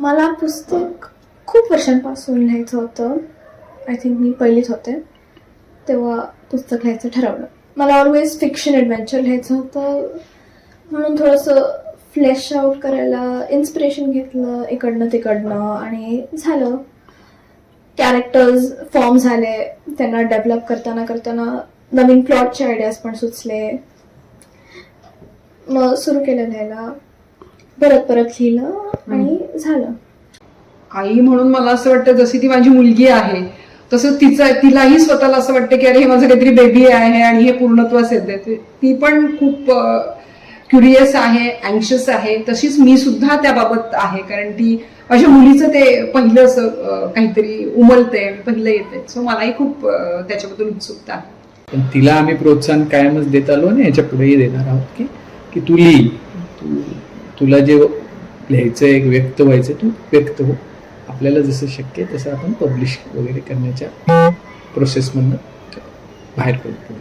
मला पुस्तक खूप वर्षांपासून लिहायचं होतं. आय थिंक मी पहिलीत होते. तेव्हा पुस्तक लिहायचं ठरवलं. मला ऑलवेज फिक्शन ॲडव्हेंचर लिहायचं होतं. म्हणून थोडंसं फ्लॅश आउट करायला इन्स्पिरेशन घेतलं इकडनं तिकडनं आणि झालं. कॅरेक्टर्स फॉर्म झाले. त्यांना डेव्हलप करताना करताना नवीन प्लॉटचे आयडियाज पण सुचले. मग सुरू केलं लिहायला. परत परत लिहिलं आणि झालं. आई म्हणून मला असं वाटतं जशी ती माझी मुलगी आहे तसं तिचा तिलाही स्वतःला असं वाटतं की अरे हे माझं काहीतरी बेबी आहे आणि हे पूर्णत्वास येते ते- ती पण खूप क्युरियस आहे अँशियस आहे. तशीच मी सुद्धा त्याबाबत आहे कारण ती माझ्या मुलीचं ते पहिलं असं काहीतरी उमलतंय पहिलं येतंय. सो मलाही खूप त्याच्याबद्दल उत्सुकता आहे. पण तिला आम्ही प्रोत्साहन कायमच देत आलो आणि याच्या पुढेही देणार आहोत की की तू लिही. तू तुला जे लिहायचं एक व्यक्त व्हायचं तू व्यक्त हो. आपल्याला जसं शक्य आहे तसं आपण पब्लिश वगैरे करण्याच्या प्रोसेसमधनं बाहेर पडतो